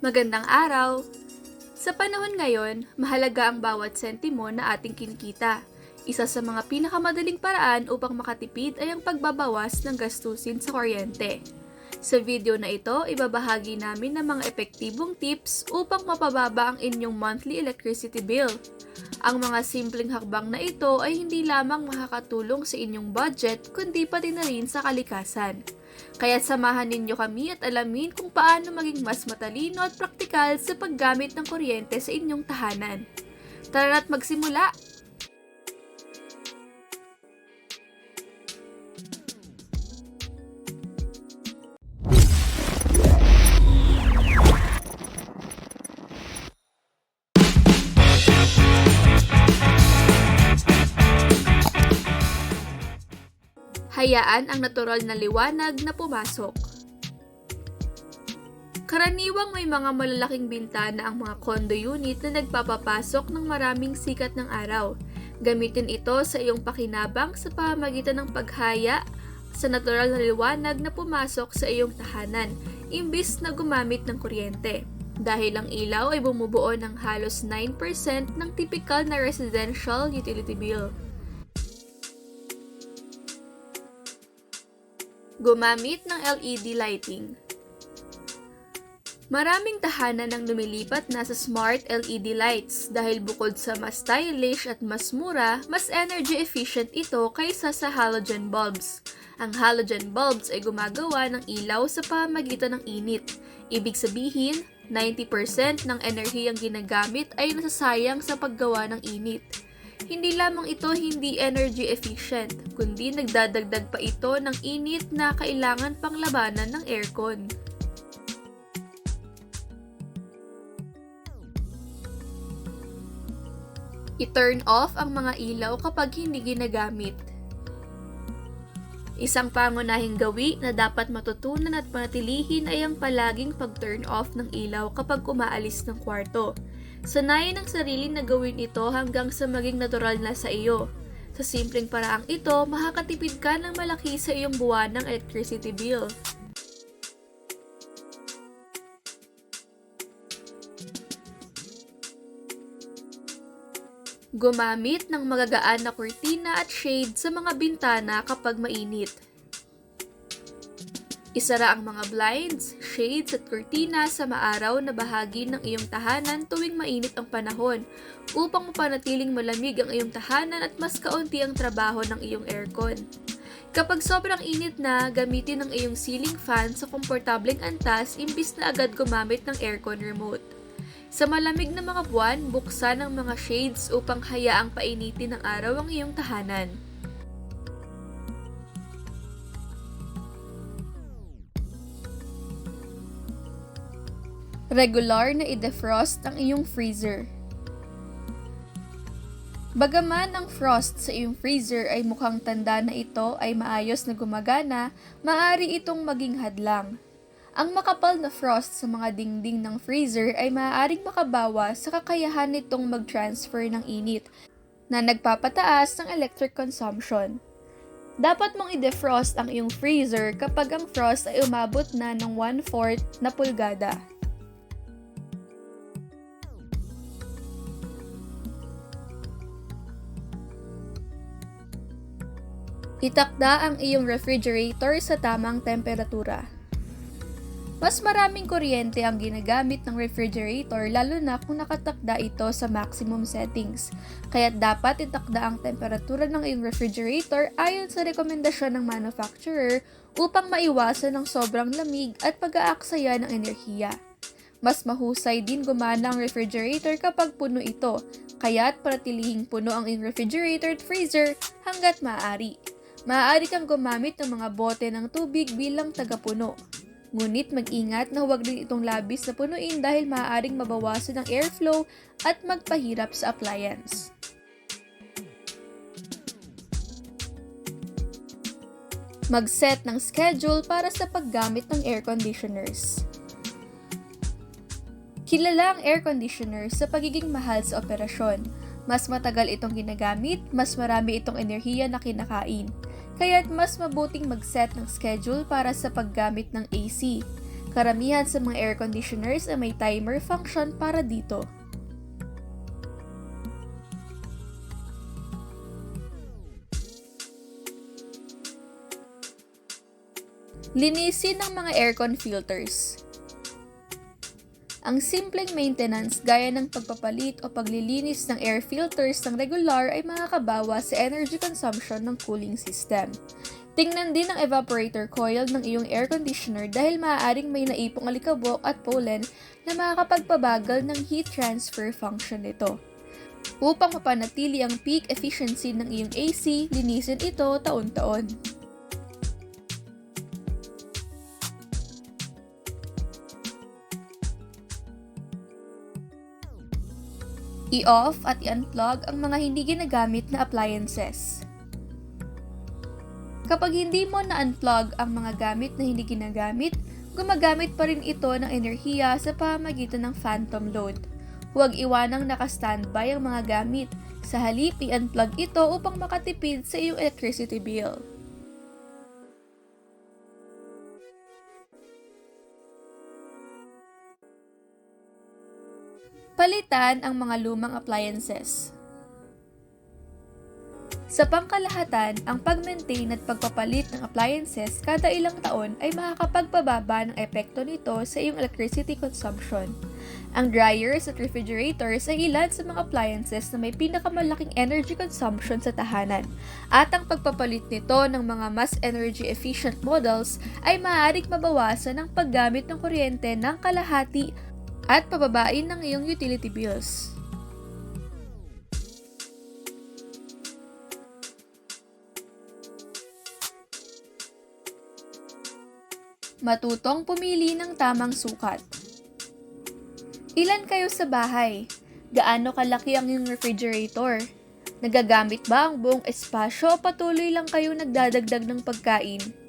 Magandang araw! Sa panahon ngayon, mahalaga ang bawat sentimo na ating kinikita. Isa sa mga pinakamadaling paraan upang makatipid ay ang pagbabawas ng gastusin sa kuryente. Sa video na ito, ibabahagi namin ng mga epektibong tips upang mapababa ang inyong monthly electricity bill. Ang mga simpleng hakbang na ito ay hindi lamang makakatulong sa inyong budget kundi pati na rin sa kalikasan. Kaya samahan ninyo kami at alamin kung paano maging mas matalino at praktikal sa paggamit ng kuryente sa inyong tahanan. Tara na't magsimula! Hayaan ang natural na liwanag na pumasok. Karaniwang may mga malalaking bintana ang mga condo unit na nagpapapasok ng maraming sikat ng araw. Gamitin ito sa iyong pakinabang sa pamamagitan ng paghaya sa natural na liwanag na pumasok sa iyong tahanan, imbis na gumamit ng kuryente. Dahil ang ilaw ay bumubuo ng halos 9% ng typical na residential utility bill. Gumamit ng LED lighting. Maraming tahanan ang lumilipat na sa smart LED lights dahil bukod sa mas stylish at mas mura, mas energy efficient ito kaysa sa halogen bulbs. Ang halogen bulbs ay gumagawa ng ilaw sa pamagitan ng init. Ibig sabihin, 90% ng enerhiyang ginagamit ay nasasayang sa paggawa ng init. Hindi lamang ito hindi energy efficient, kundi nagdadagdag pa ito ng init na kailangan pang labanan ng aircon. I-turn off ang mga ilaw kapag hindi ginagamit. Isang pangunahing gawi na dapat matutunan at panatilihin ay ang palaging pag-turn off ng ilaw kapag umaalis ng kwarto. Sanayin ang sarili na gawin ito hanggang sa maging natural na sa iyo. Sa simpleng paraang ito, makakatipid ka ng malaki sa iyong buwan ng electricity bill. Gumamit ng magagaan na kurtina at shade sa mga bintana kapag mainit. Isara ang mga blinds, shades at kurtina sa maaraw na bahagi ng iyong tahanan tuwing mainit ang panahon upang mapanatiling malamig ang iyong tahanan at mas kaunti ang trabaho ng iyong aircon. Kapag sobrang init na, gamitin ang iyong ceiling fan sa komportableng antas imbis na agad gumamit ng aircon remote. Sa malamig na mga buwan, buksan ang mga shades upang hayaang painitin ng araw ang iyong tahanan. Regular na i-defrost ang iyong freezer. Bagaman ang frost sa iyong freezer ay mukhang tanda na ito ay maayos na gumagana, maaari itong maging hadlang. Ang makapal na frost sa mga dingding ng freezer ay maaaring makabawa sa kakayahan nitong mag-transfer ng init na nagpapataas ng electric consumption. Dapat mong i-defrost ang iyong freezer kapag ang frost ay umabot na ng 1/4 na pulgada. Itakda ang iyong refrigerator sa tamang temperatura. Mas maraming kuryente ang ginagamit ng refrigerator lalo na kung nakatakda ito sa maximum settings. Kaya dapat itakda ang temperatura ng iyong refrigerator ayon sa rekomendasyon ng manufacturer upang maiwasan ang sobrang lamig at pag-aaksaya ng enerhiya. Mas mahusay din gumana ang refrigerator kapag puno ito, kaya't paratilihing puno ang iyong refrigerator at freezer hanggat maaari. Maaari kang gumamit ng mga bote ng tubig bilang tagapuno. Ngunit mag-ingat na huwag din itong labis na punuin dahil maaaring mabawasan ang airflow at magpahirap sa appliance. Mag-set ng schedule para sa paggamit ng air conditioners. Kilala ang air conditioner sa pagiging mahal sa operasyon. Mas matagal itong ginagamit, mas marami itong enerhiya na kinakain. Kaya't mas mabuting mag-set ng schedule para sa paggamit ng AC. Karamihan sa mga air conditioners ay may timer function para dito. Linisin ng mga aircon filters. Ang simpleng maintenance gaya ng pagpapalit o paglilinis ng air filters ng regular ay makakabawas sa energy consumption ng cooling system. Tingnan din ang evaporator coil ng iyong air conditioner dahil maaaring may naipong alikabok at pollen na makakapagpabagal ng heat transfer function nito. Upang mapanatili ang peak efficiency ng iyong AC, linisin ito taon-taon. I-off at i-unplug ang mga hindi ginagamit na appliances. Kapag hindi mo na-unplug ang mga gamit na hindi ginagamit, gumagamit pa rin ito ng enerhiya sa pamamagitan ng phantom load. Huwag iwanang naka-standby ang mga gamit. Sa halip, i-unplug ito upang makatipid sa iyong electricity bill. Palitan ang mga lumang appliances. Sa pangkalahatan, ang pag-maintain at pagpapalit ng appliances kada ilang taon ay makakapagpababa ng epekto nito sa iyong electricity consumption. Ang dryers at refrigerators ay ilan sa mga appliances na may pinakamalaking energy consumption sa tahanan. At ang pagpapalit nito ng mga mas energy efficient models ay maaaring mabawasan ang paggamit ng kuryente ng kalahati at pababain ng iyong utility bills. Matutong pumili ng tamang sukat. Ilan kayo sa bahay? Gaano kalaki ang iyong refrigerator? Nagagamit ba ang buong espasyo o patuloy lang kayo nagdadagdag ng pagkain?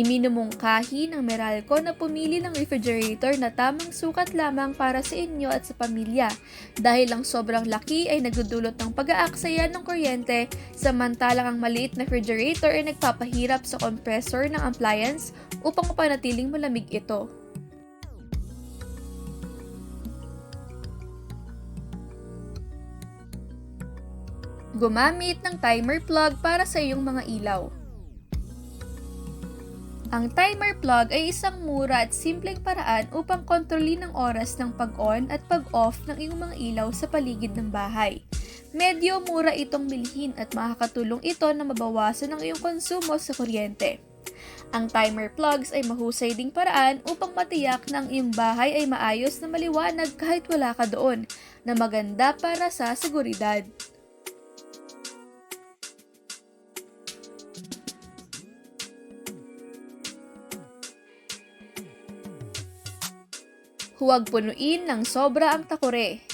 Iminumungkahi ng Meralco na pumili ng refrigerator na tamang sukat lamang para sa inyo at sa pamilya dahil ang sobrang laki ay nagdudulot ng pag-aaksaya ng kuryente samantalang ang maliit na refrigerator ay nagpapahirap sa compressor ng appliance upang mapanatiling malamig ito. Gumamit ng timer plug para sa iyong mga ilaw. Ang timer plug ay isang mura at simpleng paraan upang kontrolin ang oras ng pag-on at pag-off ng iyong mga ilaw sa paligid ng bahay. Medyo mura itong bilhin at makakatulong ito na mabawasan ang iyong konsumo sa kuryente. Ang timer plugs ay mahusay ding paraan upang matiyak na ang iyong bahay ay maayos na maliwanag kahit wala ka doon, na maganda para sa seguridad. Huwag punuin ng sobra ang takore.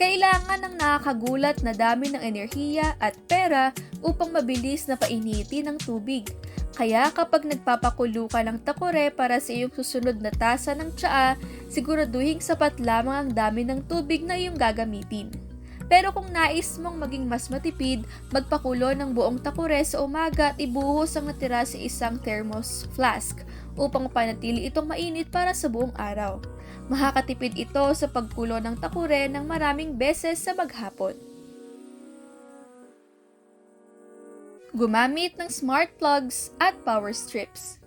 Kailangan ng nakakagulat na dami ng enerhiya at pera upang mabilis na painitin ang tubig. Kaya kapag nagpapakulo ka ng takore para sa iyong susunod na tasa ng tsaa, siguraduhin sapat lamang ang dami ng tubig na iyong gagamitin. Pero kung nais mong maging mas matipid, magpakulo ng buong takore sa umaga at ibuhos ang natira sa isang thermos flask upang panatili itong mainit para sa buong araw. Makakatipid ito sa pagkulo ng takure ng maraming beses sa maghapon. Gumamit ng smart plugs at power strips.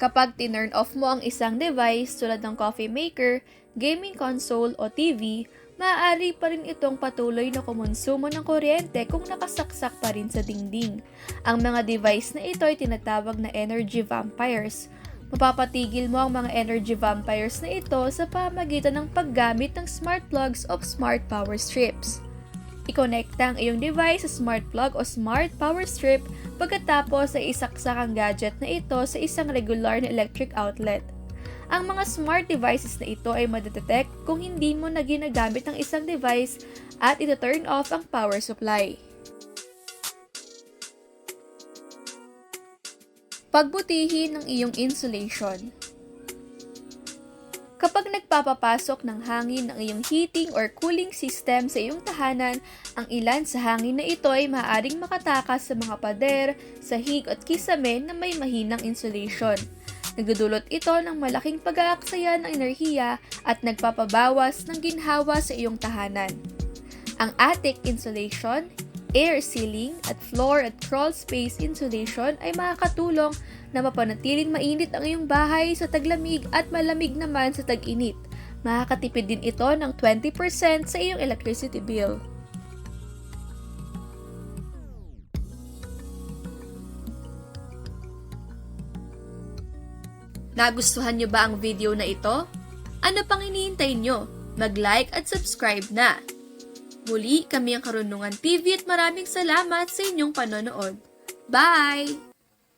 Kapag tinurn off mo ang isang device tulad ng coffee maker, gaming console o TV, maaari pa rin itong patuloy na kumonsumo ng kuryente kung nakasaksak pa rin sa dingding. Ang mga device na ito ay tinatawag na energy vampires. Mapapatigil mo ang mga energy vampires na ito sa pamagitan ng paggamit ng smart plugs o smart power strips. I-connecta ang iyong device sa smart plug o smart power strip pagkatapos ay isaksak ang gadget na ito sa isang regular na electric outlet. Ang mga smart devices na ito ay madetect kung hindi mo na ginagamit ang isang device at ito turn off ang power supply. Pagbutihin ng iyong insulation. Kapag nagpapapasok ng hangin ng iyong heating or cooling system sa iyong tahanan, ang ilan sa hangin na ito ay maaaring makatakas sa mga pader, sahig at kisame na may mahinang insulation. Nagdudulot ito ng malaking pag-aaksaya ng enerhiya at nagpapabawas ng ginhawa sa iyong tahanan. Ang attic insulation, air sealing at floor at crawl space insulation ay makakatulong na mapanatiling mainit ang iyong bahay sa taglamig at malamig naman sa tag-init. Makakatipid din ito ng 20% sa iyong electricity bill. Nagustuhan niyo ba ang video na ito? Ano pang iniintay niyo? Mag-like at subscribe na! Muli, kami ang Karunungan TV at maraming salamat sa inyong panonood. Bye!